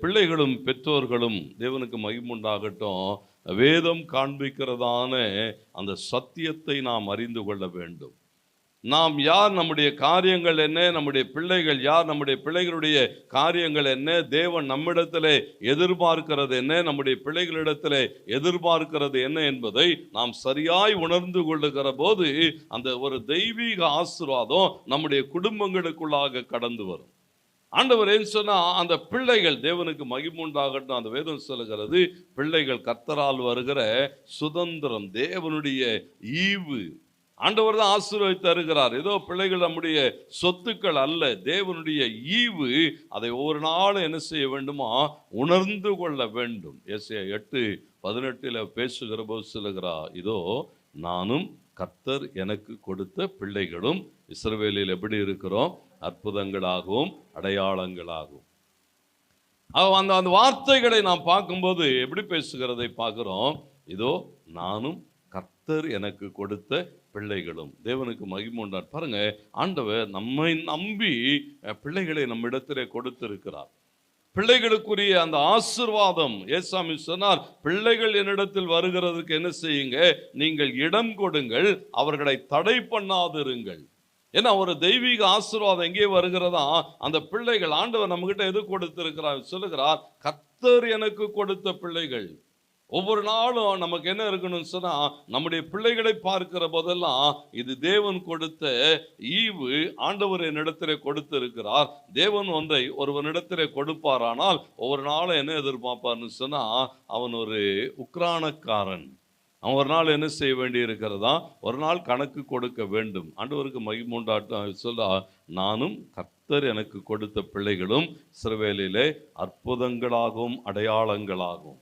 பிள்ளைகளும் பெற்றோர்களும் தேவனுக்கு மகிமுண்டாகட்டும். வேதம் காண்பிக்கிறதான அந்த சத்தியத்தை நாம் அறிந்து கொள்ள வேண்டும். நாம் யார் நம்முடைய காரியங்கள் என்ன நம்முடைய பிள்ளைகள் யார் நம்முடைய பிள்ளைகளுடைய காரியங்கள் என்ன தேவன் நம்மிடத்தில் எதிர்பார்க்கிறது என்ன நம்முடைய பிள்ளைகளிடத்திலே எதிர்பார்க்கிறது என்ன என்பதை நாம் சரியாய் உணர்ந்து கொள்ளுகிற போது அந்த ஒரு தெய்வீக ஆசிர்வாதம் நம்முடைய குடும்பங்களுக்குள்ளாக கடந்து வரும். ஆண்டவர் ஏன் சொன்னால் அந்த பிள்ளைகள் தேவனுக்கு மகிமுண்டாகட்டும் அந்த வேதம் சொல்லுகிறது பிள்ளைகள் கர்த்தரால் வருகிற சுதந்திரம் தேவனுடைய ஈவு. ஆண்டவர் தான் ஆசீர்வதித்து தருகிறார். ஏதோ பிள்ளைகள் நம்முடைய சொத்துக்கள் அல்ல தேவனுடைய ஈவு. அதை ஒவ்வொரு நாளும் என்ன செய்ய வேண்டுமா? உணர்ந்து கொள்ள வேண்டும். எஸ் எட்டு பதினெட்டில் பேசுகிற போது சொல்லுகிறா இதோ நானும் கர்த்தர் எனக்கு கொடுத்த பிள்ளைகளும் இஸ்ரவேலில் எப்படி இருக்கிறோம்? அற்புதங்களாகவும் அடையாளங்களாகவும். அந்த அந்த வார்த்தைகளை நாம் பார்க்கும்போது எப்படி பேசுகிறதை பார்க்குறோம்? இதோ நானும் கர்த்தர் எனக்கு கொடுத்த பிள்ளைகளும். தேவனுக்கு மகிமுண்டார் பாருங்க ஆண்டவர் நம்மை நம்பி அஹ், பிள்ளைகளை நம்மிடத்திலே கொடுத்திருக்கிறார். பிள்ளைகளுக்குரிய அந்த ஆசிர்வாதம். ஏசாமி சொன்னார் பிள்ளைகள் என்னிடத்தில் வருகிறதுக்கு என்ன செய்யுங்க? நீங்கள் இடம் கொடுங்கள் அவர்களை தடை பண்ணாதிருங்கள். ஏன்னா ஒரு தெய்வீக ஆசீர்வாதம் எங்கே வருகிறதா? அந்த பிள்ளைகள் ஆண்டவர் நம்மகிட்ட எது கொடுத்திருக்கிறார்? சொல்லுகிறார் கத்தர் எனக்கு கொடுத்த பிள்ளைகள். ஒவ்வொரு நாளும் நமக்கு என்ன இருக்கணும்னு சொன்னால் நம்முடைய பிள்ளைகளை பார்க்கிற போதெல்லாம் இது தேவன் கொடுத்த ஈவு ஆண்டவர் என்னிடத்திலே கொடுத்திருக்கிறார். தேவன் ஒன்றை ஒருவனிடத்திலே கொடுப்பாரானால் ஒவ்வொரு நாளும் என்ன எதிர்பார்ப்பார்னு சொன்னால் அவன் ஒரு உக்ரானக்காரன் அவன் ஒரு நாள் என்ன செய்ய வேண்டி இருக்கிறதா ஒரு நாள் கணக்கு கொடுக்க வேண்டும். ஆண்டவருக்கு மகிமுண்டாட்டம் சொல்ல நானும் கர்த்தர் எனக்கு கொடுத்த பிள்ளைகளும் சிறுவேலிலே அற்புதங்களாகவும் அடையாளங்களாகும்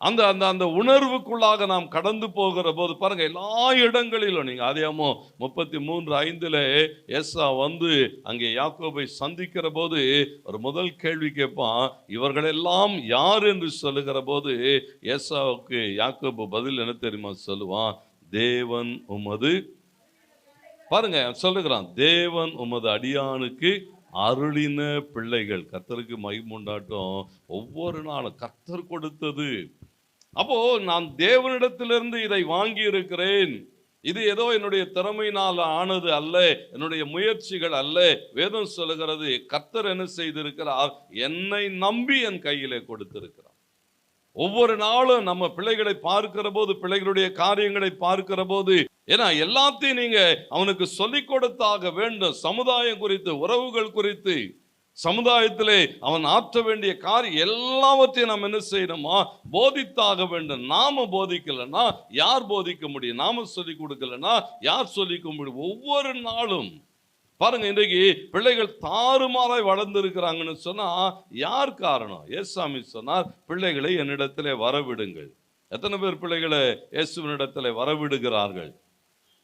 அந்த அந்த அந்த உணர்வுக்குள்ளாக நாம் கடந்து போகிற போது பாருங்க எல்லா இடங்களிலும் நீங்க அதேமோ முப்பத்தி மூன்று ஐந்துல எஸ்ஸா வந்து அங்கே யாக்கோபை சந்திக்கிற போது ஒரு முதல் கேள்வி கேட்பான் இவர்களெல்லாம் யார் என்று சொல்லுகிற போது ஏசாவுக்கு யாக்கோபு பதில் என்ன தெரியுமா சொல்லுவான்? தேவன் உமது பாருங்க சொல்லுகிறான் தேவன் உமது அடியானுக்கு அருளின பிள்ளைகள். கத்தருக்கு மகிமுண்டாட்டம் ஒவ்வொரு நாளும் கத்தர் கொடுத்தது அப்போ நான் தேவனிடத்திலிருந்து இதை வாங்கி இருக்கிறேன் இது ஏதோ என்னுடைய திறமையினால் ஆனது அல்ல என்னுடைய முயற்சிகள் அல்ல. வேதம் சொல்லுகிறது கத்தர் என்ன செய்திருக்கிறார்? என்னை நம்பி என் கையிலே கொடுத்திருக்கிறார். ஒவ்வொரு நாளும் நம்ம பிள்ளைகளை பார்க்கிற போது பிள்ளைகளுடைய காரியங்களை பார்க்கிற போது ஏன்னா எல்லாத்தையும் நீங்க அவனுக்கு சொல்லிக் கொடுத்தாக வேண்டும். சமுதாயம் குறித்து உறவுகள் குறித்து. சமுதாயத்திலே அவன் ஆற்ற வேண்டிய காரியம் எல்லாவற்றையும் நாம் என்ன செய்யணுமா? போதித்தாக வேண்டும். நாம போதிக்கலைன்னா யார் போதிக்க முடியும்? நாம சொல்லி கொடுக்கலன்னா யார் சொல்லிக்க முடியும்? ஒவ்வொரு நாளும். பாருங்க இன்றைக்கு பிள்ளைகள் தாறுமாறாய் வளர்ந்துருக்கிறாங்கன்னு சொன்னா யார் காரணம்? ஏசாமி சொன்னார் பிள்ளைகளை என்னிடத்திலே வரவிடுங்கள். எத்தனை பேர் பிள்ளைகளை இயேசுவினிடத்திலே வரவிடுகிறார்கள்?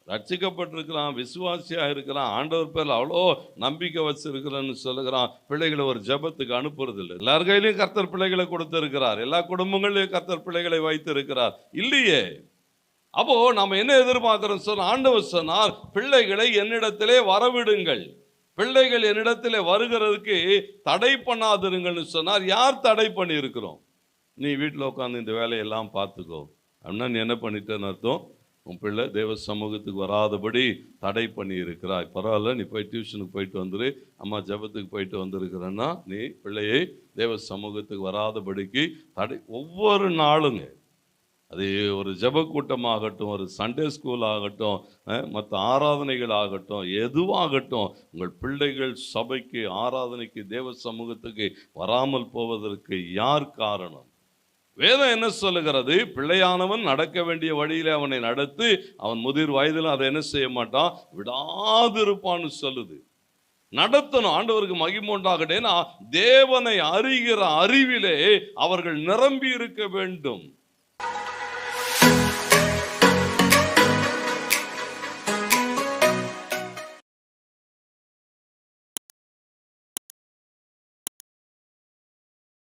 ரட்சிக்கப்பட்டிருக்கிறான் விசுவாசியாக இருக்கிறான் ஆண்டவர் பேரில் அவ்வளோ நம்பிக்கை வச்சிருக்கிறேன்னு சொல்லுகிறான். பிள்ளைகளை ஒரு ஜெபத்துக்கு அனுப்புறதில்லை. எல்லார் கையிலையும் கர்த்தர் பிள்ளைகளை கொடுத்திருக்கிறார். எல்லா குடும்பங்களையும் கர்த்தர் பிள்ளைகளை வைத்திருக்கிறார். இல்லையே? அப்போ நம்ம என்ன எதிர்பார்க்கிறோம்? சொன்ன ஆண்டவர் சொன்னார் பிள்ளைகளை என்னிடத்திலே வரவிடுங்கள். பிள்ளைகள் என்னிடத்திலே வருகிறதுக்கு தடை பண்ணாதிருங்கள்னு சொன்னார். யார் தடை பண்ணியிருக்கிறோம்? நீ வீட்டில் உட்காந்து இந்த வேலையெல்லாம் பார்த்துக்கோ. அப்படின்னா நீ என்ன பண்ணிட்டேன்னு அர்த்தம்? உன் பிள்ளை தேவ சமூகத்துக்கு வராதபடி தடை பண்ணி இருக்கிறாய் பரவாயில்ல நீ போய் டியூஷனுக்கு போயிட்டு வந்துரு. அம்மா ஜெபத்துக்கு போயிட்டு வந்திருக்கிறன்னா நீ பிள்ளையை தேவ சமூகத்துக்கு வராதபடிக்கு தடை ஒவ்வொரு நாளுங்க. அது ஒரு ஜெப கூட்டமாகட்டும் ஒரு சண்டே ஸ்கூல் ஆகட்டும் மற்ற ஆராதனைகள் ஆகட்டும் எதுவாகட்டும் உங்கள் பிள்ளைகள் சபைக்கு ஆராதனைக்கு தேவ சமூகத்துக்கு வராமல் போவதற்கு யார் காரணம்? வேதம் என்ன சொல்லுகிறது? பிள்ளையானவன் நடக்க வேண்டிய வழியில் அவனை நடத்து அவன் முதிர் வயதில் அதை என்ன செய்ய மாட்டான்? விடாதிருப்பான்னு சொல்லுது. நடத்தணும். ஆண்டவருக்கு மகிமுண்டாகட்டேன்னா தேவனை அறிகிற அறிவிலே அவர்கள் நிரம்பி இருக்க வேண்டும்.